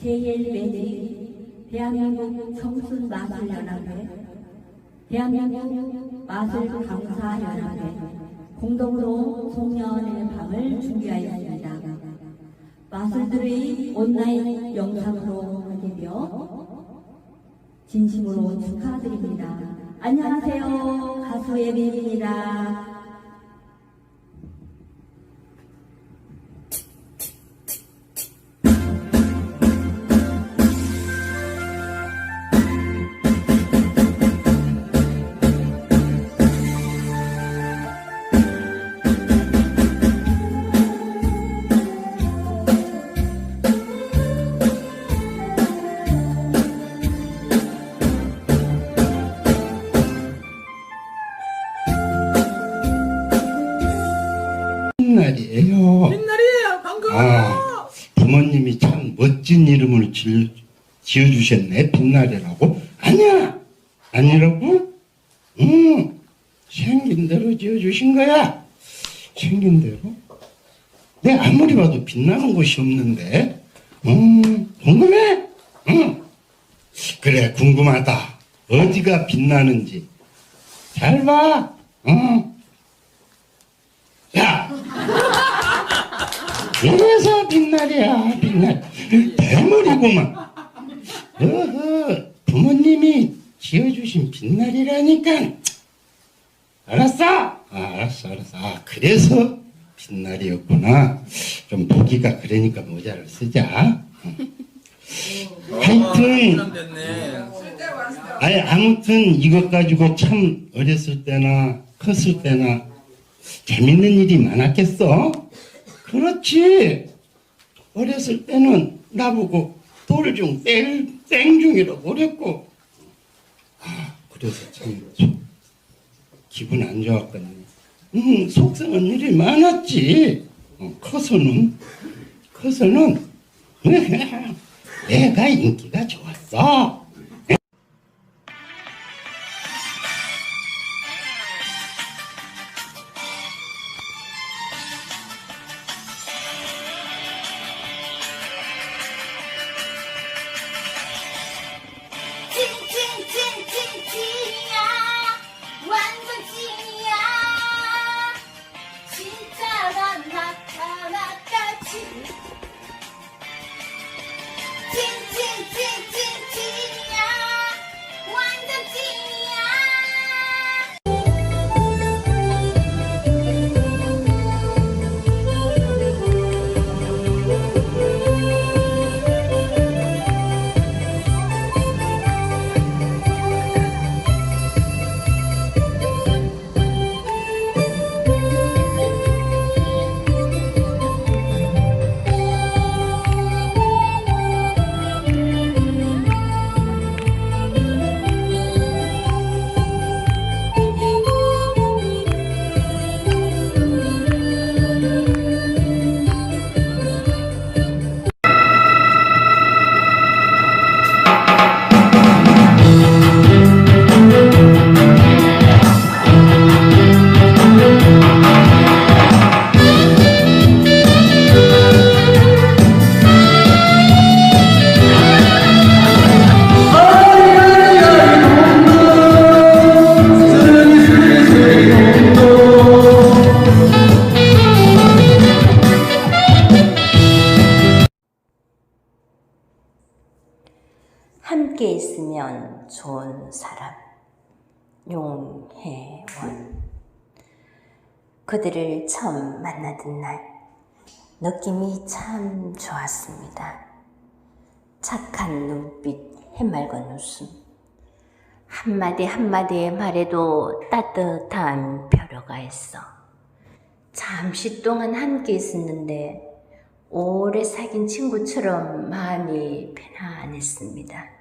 제1 매직 대한민국 청순 마술 연합회 대한민국 마술 강사 연합회 공동으로 송년의 밤을 준비하였습니다. 마술들의 온라인 영상으로 하게 되어 진심으로 축하드립니다. 안녕하세요. 가수 예빈입니다. 날이에요. 옛날이에요 반가워요 아, 부모님이 참 멋진 이름을 지, 지어주셨네. 빛날이라고. 아니야! 아니라고? 응, 생긴 대로 지어주신 거야. 생긴 대로? 내 아무리 봐도 빛나는 곳이 없는데. 음, 궁금해? 응. 그래, 궁금하다. 어디가 빛나는지. 잘 봐. 응. 야! 그래서 빛날이야, 빛날. 대머리구만. 어허, 부모님이 지어주신 빛날이라니까. 알았어? 아, 알았어, 알았어. 아, 그래서 빛날이었구나. 좀 보기가 그러니까 모자를 쓰자. 하여튼, 남 됐네 아니, 아무튼 이것 가지고 참 어렸을 때나 컸을 때나 재밌는 일이 많았겠어? 그렇지. 어렸을 때는 나보고 돌중 땡, 땡중이라고 그랬고. 아, 그래서 참 속- 기분 안 좋았거든. 음, 속상한 일이 많았지. 어, 커서는, 커서는 내가 인기가 좋았어. 좋은 사람 용혜원 그들을 처음 만나던 날 느낌이 참 좋았습니다. 착한 눈빛, 해맑은 웃음 한마디 한마디의 말에도 따뜻한 벼려가 있어 잠시 동안 함께 있었는데 오래 사귄 친구처럼 마음이 편안했습니다.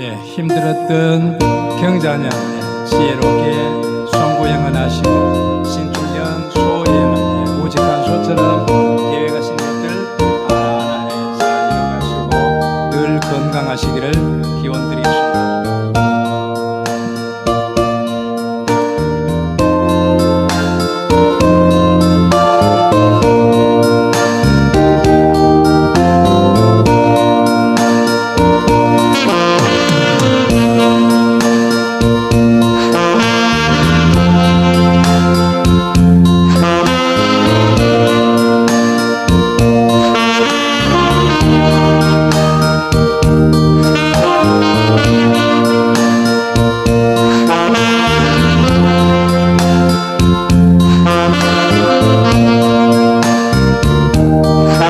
예, 힘들었던 경자냐 예, 지혜롭게 성고영을 하시고 신출년 소예는 예, 우직한 소처럼 계획하신 것들 하나님 살려가시고 늘 건강하시기를